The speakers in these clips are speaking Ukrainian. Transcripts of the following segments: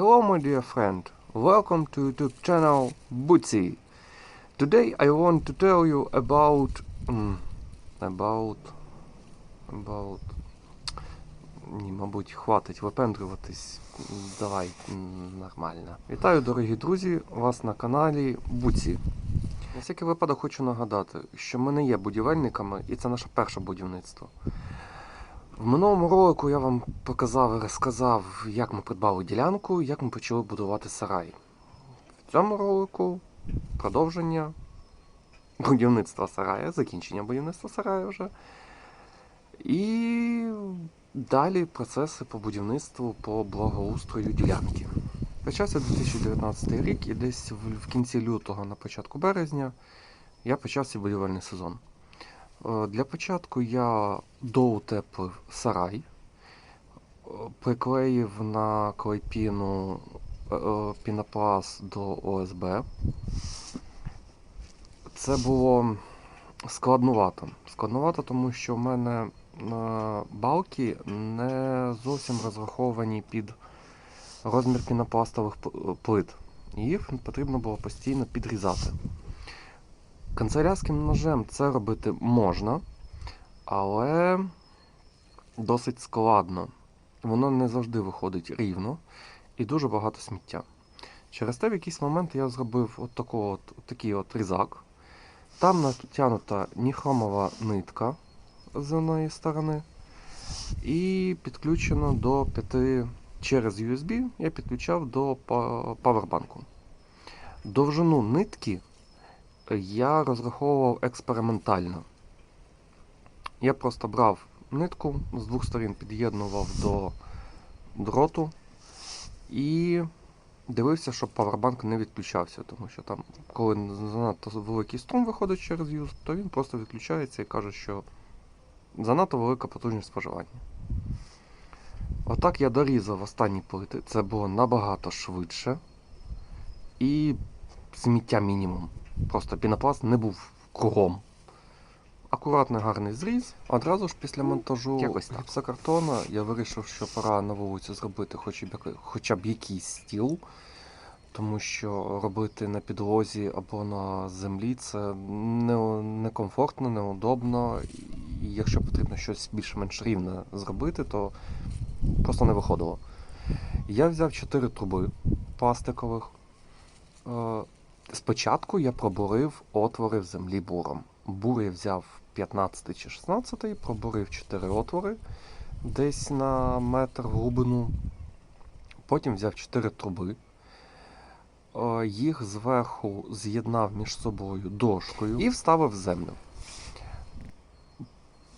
Hello my dear friend, welcome to YouTube channel Bootsy. Today I want to tell you about... м, about... about... Ні, мабуть, хватить випендрюватись. Давай нормально. Вітаю, дорогі друзі, вас на каналі Буці. На всякий випадок хочу нагадати, що ми не є будівельниками, і це наше перше будівництво. В минулому ролику я вам показав і розказав, як ми придбали ділянку, як ми почали будувати сарай. В цьому ролику продовження будівництва сарая, закінчення будівництва сарая вже. І далі процеси по будівництву по благоустрою ділянки. Почався 2019 рік, і десь в, кінці лютого, на початку березня, я почав свій будівельний сезон. Е, Для початку я доутеплив сарай, е, приклеїв на клейпіну е, пінопласт до ОСБ. Це було складнувато. Складнувато, тому що в мене балки не зовсім розраховані під розмір пінопластових плит. Їх потрібно було постійно підрізати. Канцелярським ножем це робити можна, але досить складно. Воно не завжди виходить рівно і дуже багато сміття. Через те в якийсь момент я зробив от, такого от, такий от різак. Там натягнута ніхромова нитка з одної сторони. І підключено до 5 через USB я підключав до павербанку. Довжину нитки я розраховував експериментально. Я просто брав нитку, з двох сторін під'єднував до дроту і дивився, щоб павербанк не відключався, тому що там, коли занадто великий струм виходить через юз, то він просто відключається і каже, що занадто велика потужність споживання. Отак я дорізав останні плити. Це було набагато швидше. І сміття мінімум. Просто пінопласт не був кругом. Акуратний гарний зріз. Одразу ж після монтажу якось гіпсокартона я вирішив, що пора на вулиці зробити хоч б, хоча б якийсь стіл. Тому що робити на підлозі або на землі це не, некомфортно, неудобно. І якщо потрібно щось більш-менш рівне зробити, то просто не виходило. Я взяв 4 труби пластикових. Спочатку я пробурив отвори в землі буром. Бур я взяв 15 чи 16, пробурив 4 отвори десь на метр глибину. Потім взяв 4 труби. Е, Їх зверху з'єднав між собою дошкою і вставив в землю.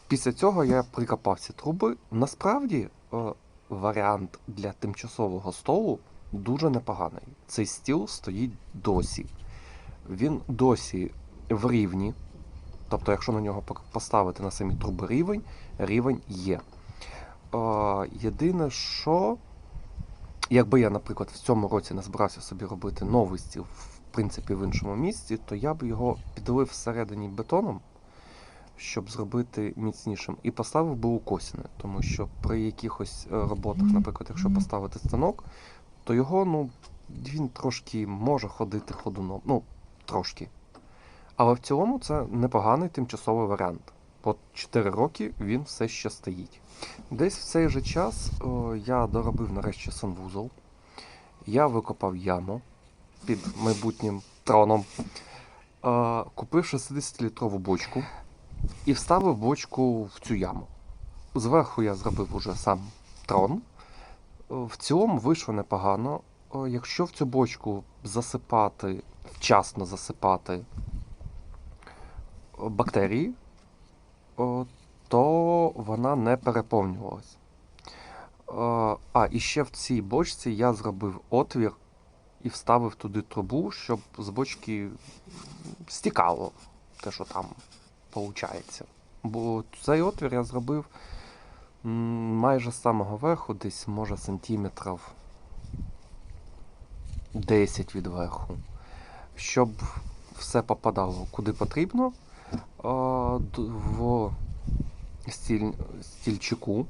Після цього я прикопав ці труби. Насправді, е, варіант для тимчасового столу дуже непоганий. Цей стіл стоїть досі. Він досі в рівні. Тобто, якщо на нього поставити на самі труби рівень, рівень є. Е, єдине, що, якби я, наприклад, в цьому році не збирався собі робити новий стіл, в принципі, в іншому місці, то я б його підлив всередині бетоном, щоб зробити міцнішим, і поставив би укосіне. Тому що при якихось е, роботах, наприклад, якщо поставити станок, то його, ну, він трошки може ходити ходуном. Ну, трошки. Але в цілому це непоганий тимчасовий варіант. По 4 роки він все ще стоїть. Десь в цей же час о, я доробив нарешті санвузол. Я викопав яму під майбутнім троном. Е, купив 60-літрову бочку і вставив бочку в цю яму. Зверху я зробив уже сам трон. Е, В цілому вийшло непогано. О, Якщо в цю бочку засипати, вчасно засипати бактерії, то вона не переповнювалась. А, і ще в цій бочці я зробив отвір і вставив туди трубу, щоб з бочки стікало те, що там виходить. Бо цей отвір я зробив майже з самого верху, десь може сантиметрів 10 від верху. Щоб все попадало куди потрібно, в стіль, стільчику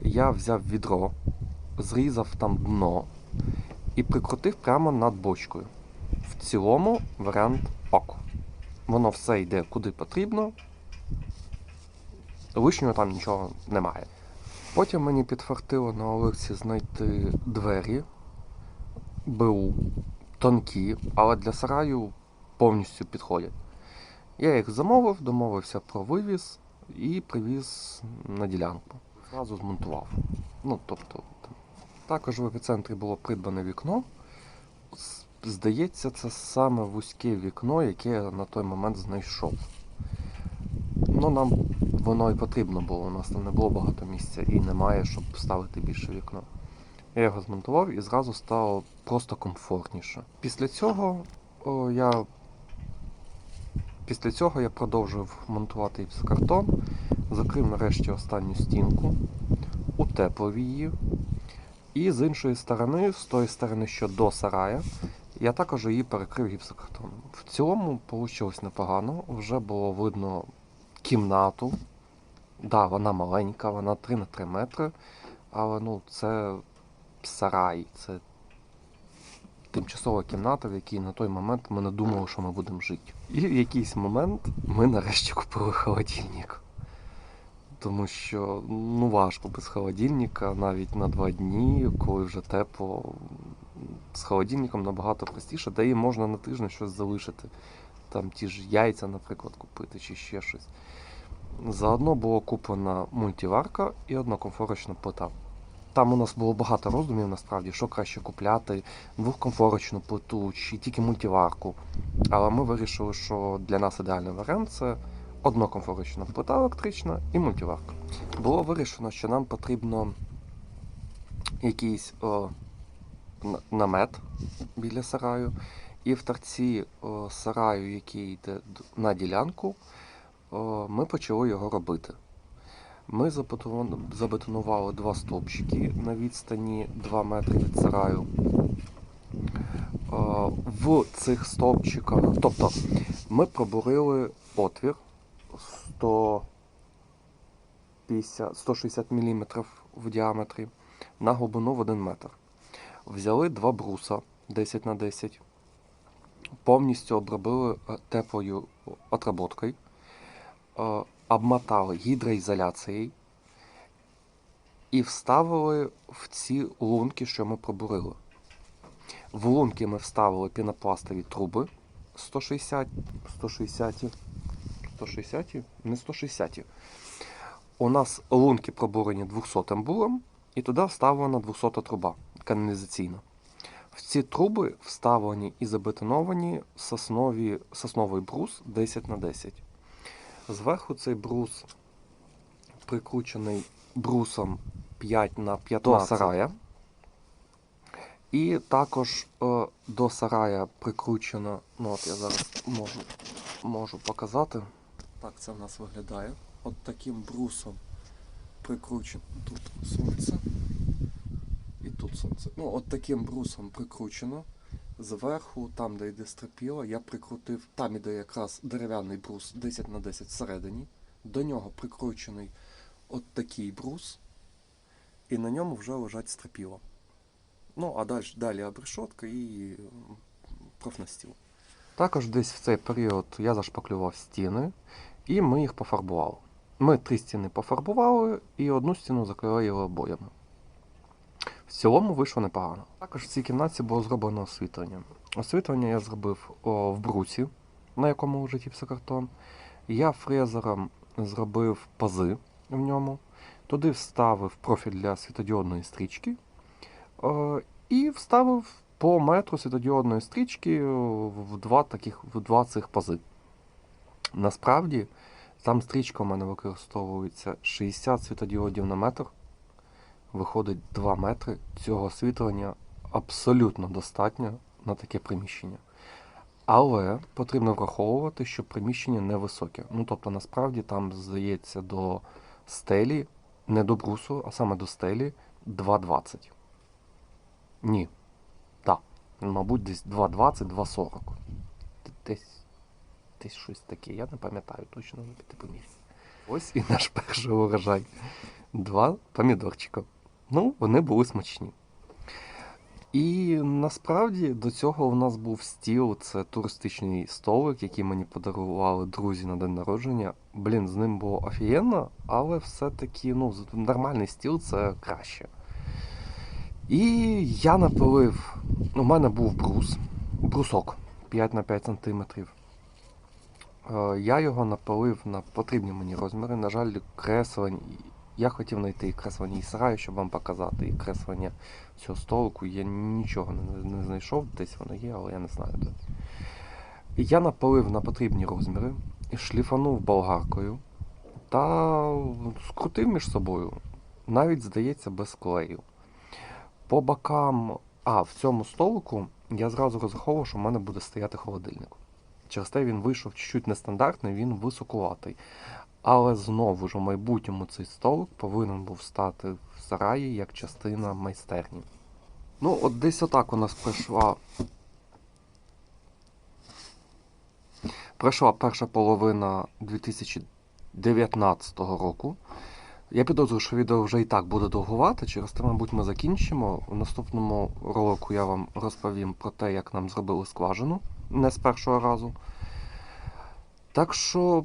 я взяв відро, зрізав там дно і прикрутив прямо над бочкою. В цілому варіант ок. Воно все йде куди потрібно. Лишнього там нічого немає. Потім мені підфартило на Олексі знайти двері БУ, тонкі, але для сараю повністю підходять. Я їх замовив, домовився про вивіз і привіз на ділянку. Зразу змонтував. Ну, тобто, також в епіцентрі було придбане вікно. Здається, це саме вузьке вікно, яке я на той момент знайшов. Ну, нам воно і потрібно було. У нас там не було багато місця і немає, щоб ставити більше вікно. Я його змонтував і зразу стало просто комфортніше. Після цього о, я Після цього я продовжив монтувати гіпсокартон, закрив нарешті останню стінку, утеплив її. І з іншої сторони, з тої сторони, що до сарая, я також її перекрив гіпсокартоном. В цілому вийшло непогано, вже було видно кімнату. Да, вона маленька, вона 3 на 3 метри, але ну, це сарай, це тимчасова кімната, в якій на той момент ми не думали, що ми будемо жити. І в якийсь момент ми нарешті купили холодильник. Тому що ну важко без холодильника навіть на два дні, коли вже тепло. З холодильником набагато простіше, де і можна на тиждень щось залишити. Там ті ж яйця, наприклад, купити чи ще щось. Заодно була куплена мультиварка і одна комфорочна плита. Там у нас було багато роздумів насправді, що краще купляти, двохкомфорочну плиту чи тільки мультиварку. Але ми вирішили, що для нас ідеальний варіант це однокомфорочна плита електрична і мультиварка. Було вирішено, що нам потрібно якийсь о, намет біля сараю, і в торці о, сараю, який йде на ділянку, о, ми почали його робити. Ми забетонували два стовпчики на відстані 2 метри від сараю. Е, В цих стовпчиках, тобто ми пробурили отвір 150, 160 мм в діаметрі на глибину в 1 метр. Взяли два бруса 10 на 10, повністю обробили е, теплою отработкою, е, обмотали гідроізоляцією і вставили в ці лунки, що ми пробурили. В лунки ми вставили пінопластові труби 160, 160, 160, не 160. У нас лунки пробурені 200 булом, і туди вставлена 200 труба каналізаційна. В ці труби вставлені і забетоновані сосновий брус 10 на 10. Зверху цей брус прикручений брусом 5 на 15 до сарая. І також е, до сарая прикручено, ну от я зараз можу, можу показати. Так це в нас виглядає. От таким брусом прикручено тут сонце. І тут сонце. Ну, от таким брусом прикручено. Зверху, там, де йде стропіла, я прикрутив, там іде якраз дерев'яний брус 10 на 10 всередині. До нього прикручений от такий брус, і на ньому вже лежать стропіла. Ну, а далі, далі обрешотка і профнастіл. Також десь в цей період я зашпаклював стіни, і ми їх пофарбували. Ми три стіни пофарбували і одну стіну заклеїли обоями. В цілому вийшло непогано. Також в цій кімнаті було зроблено освітлення. Освітлення я зробив о, в бруці, на якому лежить гіпсокартон. Я фрезером зробив пази в ньому. Туди вставив профіль для світодіодної стрічки. Е, і вставив по метру світодіодної стрічки в два таких в два цих пази. Насправді, там стрічка у мене використовується 60 світодіодів на метр. Виходить 2 метри. Цього освітлення абсолютно достатньо на таке приміщення. Але потрібно враховувати, що приміщення невисоке. Ну, тобто, насправді там, здається, до стелі, не до брусу, а саме до стелі 2,20. Ні. Так. Мабуть, десь 2,20, 2,40. Десь, десь щось таке. Я не пам'ятаю точно на п'ятипомірні. Ось і наш перший урожай. Два помідорчика. Ну, вони були смачні. І насправді до цього у нас був стіл, це туристичний столик, який мені подарували друзі на день народження. Блін, з ним було офігенно, але все-таки ну, нормальний стіл це краще. І я напилив. У мене був брус, брусок 5 на 5 сантиметрів. Е, Я його напалив на потрібні мені розміри. На жаль, креслень. Я хотів знайти і креслення і сараю, щоб вам показати, і креслення цього столику. Я нічого не, не знайшов, десь воно є, але я не знаю де. Я напалив на потрібні розміри, шліфанув болгаркою та скрутив між собою. Навіть, здається, без клею. По бокам, а в цьому столику я зразу розраховував, що в мене буде стояти холодильник. Через те він вийшов чуть-чуть нестандартний, він високуватий. Але знову ж у майбутньому цей столик повинен був стати в сараї як частина майстерні. Ну, от десь отак у нас пройшла. Пройшла перша половина 2019 року. Я підозрюю, що відео вже і так буде довгувати, через те, мабуть, ми закінчимо. У наступному ролику я вам розповім про те, як нам зробили скважину не з першого разу. Так що